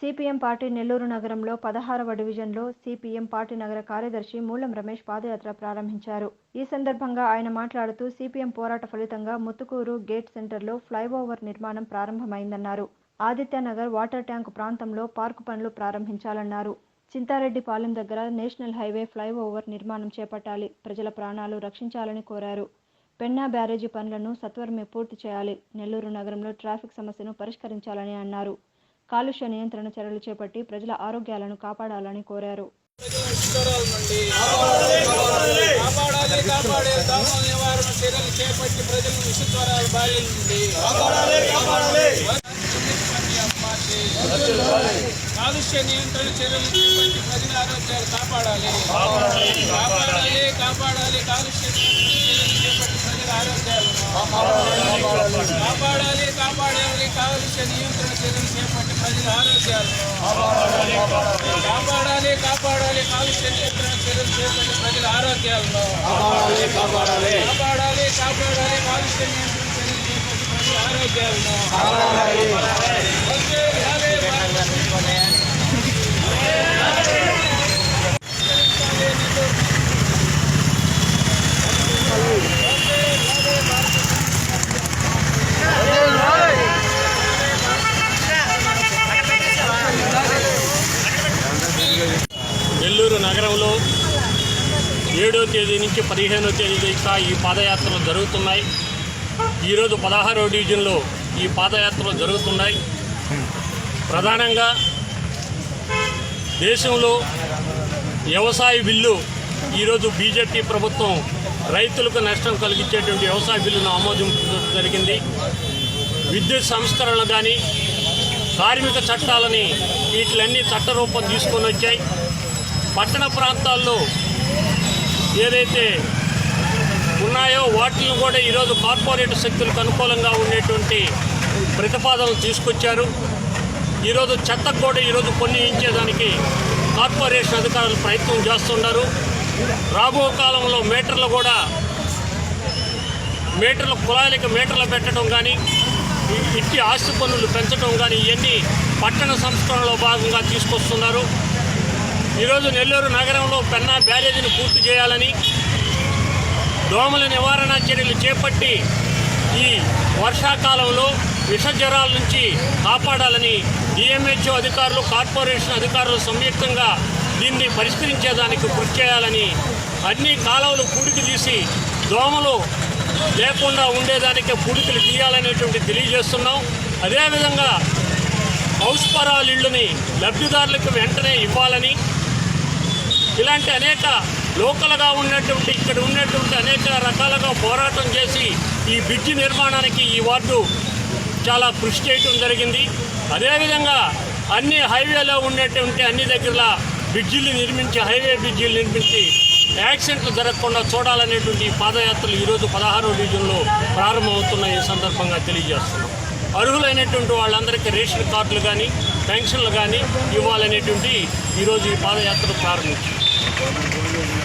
CPM party Nellore నగరంలో పదహారవ డివిజన్లో సిపిఎం పార్టీ నగర కార్యదర్శి మూలం రమేష్ పాదయాత్ర ప్రారంభించారు. ఈ సందర్భంగా ఆయన మాట్లాడుతూ సిపిఎం పోరాట ఫలితంగా ముత్తుకూరు గేట్ సెంటర్లో ఫ్లైఓవర్ నిర్మాణం ప్రారంభమైందన్నారు. ఆదిత్యనగర్ వాటర్ ట్యాంక్ ప్రాంతంలో పార్కు పనులు ప్రారంభించాలన్నారు. చింతారెడ్డిపాలెం దగ్గర నేషనల్ హైవే ఫ్లైఓవర్ నిర్మాణం చేపట్టాలి. ప్రజల ప్రాణాలు రక్షించాలని కోరారు. పెన్నా బ్యారేజీ పనులను సత్వరమే పూర్తి చేయాలి. నెల్లూరు నగరంలో ట్రాఫిక్ సమస్యను పరిష్కరించాలని అన్నారు. కాలుష్య నియంత్రణ చర్యలు చేపట్టి ప్రజల ఆరోగ్యాలను కాపాడాలని కోరారు. కాపాడే చేపట్టి కాలుష్య నియంత్రణ చర్యలు చేపట్టి ప్రజల ఆరోగ్యాలు కాపాడాలి. కాపాడాలి కాపాడాలి కాలుష్య నియంత్రణ చర్యలు చేపట్టి ప్రజల ఆరోగ్యాలను కాపాడాలి కాపాడాలి కాలుష్య నియంత్రణ చర్యలు చేపట్టి ఆరోగ్యాలను కాపాడాలి కాపాడాలి. కాలుష్య నియంత్రణ చర్యలు చేపట్టి ప్రజల ఆరోగ్యాలను. కాపాడాలి కాపాడాలి. కాపాడాలి కాలుష్య నియంత్రణ చర్యలు చేపట్టి ప్రజల ఆరోగ్యాలను. నగరంలో ఏడో తేదీ నుంచి పదిహేనో తేదీ దాకా ఈ పాదయాత్రలు జరుగుతున్నాయి. ఈరోజు పదహారో డివిజన్లో ఈ పాదయాత్రలు జరుగుతున్నాయి. ప్రధానంగా దేశంలో వ్యవసాయ బిల్లు ఈరోజు బీజేపీ ప్రభుత్వం రైతులకు నష్టం కలిగించేటువంటి వ్యవసాయ బిల్లును ఆమోదించడం జరిగింది. విద్యుత్ సంస్కరణలు కానీ కార్మిక చట్టాలని వీటిలన్నీ చట్టరూపం తీసుకొని వచ్చాయి. పట్టణ ప్రాంతాల్లో ఏదైతే ఉన్నాయో వాటిని కూడా ఈరోజు కార్పొరేట్ శక్తులకు అనుకూలంగా ఉండేటువంటి ప్రతిపాదనలు తీసుకొచ్చారు. ఈరోజు చెత్త కూడా ఈరోజు కొన్ని ఇచ్చేదానికి కార్పొరేషన్ అధికారులు ప్రయత్నం చేస్తున్నారు. రాబో కాలంలో మీటర్లు కూడా మీటర్లు కుళాయిలకి మీటర్లు పెట్టడం కానీ ఇట్టి ఆస్తి పన్నులు పెంచడం కానీ ఇవన్నీ పట్టణ సంస్కరణలో భాగంగా తీసుకొస్తున్నారు. ఈరోజు నెల్లూరు నగరంలో పెన్నా బ్యారేజీని పూర్తి చేయాలని దోమల నివారణ చర్యలు చేపట్టి ఈ వర్షాకాలంలో విష జ్వరాల నుంచి కాపాడాలని డిఎంహెచ్ఓ అధికారులు కార్పొరేషన్ అధికారులు సంయుక్తంగా దీన్ని పరిష్కరించేదానికి కృషి చేయాలని అన్ని కాలువలు పూడికి తీసి దోమలు లేకుండా ఉండేదానికి పూడికలు తీయాలనేటువంటి తెలియజేస్తున్నాం. అదేవిధంగా హౌస్ పరాలు ఇళ్ళని లబ్ధిదారులకు వెంటనే ఇవ్వాలని ఇలాంటి అనేక లోకల్గా ఉన్నటువంటి ఇక్కడ ఉన్నటువంటి అనేక రకాలుగా పోరాటం చేసి ఈ బ్రిడ్జి నిర్మాణానికి ఈ వార్డు చాలా కృషి చేయటం జరిగింది. అదేవిధంగా అన్ని హైవేలో ఉండేటువంటి అన్ని దగ్గర బ్రిడ్జిలు నిర్మించి హైవే బ్రిడ్జిలు నిర్మించి యాక్సిడెంట్లు జరగకుండా చూడాలనేటువంటి ఈ పాదయాత్రలు ఈరోజు పదహారో డివిజన్లో ప్రారంభమవుతున్న ఈ సందర్భంగా తెలియజేస్తున్నాం. అర్హులైనటువంటి వాళ్ళందరికీ రేషన్ కార్డులు కానీ పెన్షన్లు కానీ ఇవ్వాలనేటువంటి ఈరోజు ఈ పాదయాత్ర ప్రారంభించింది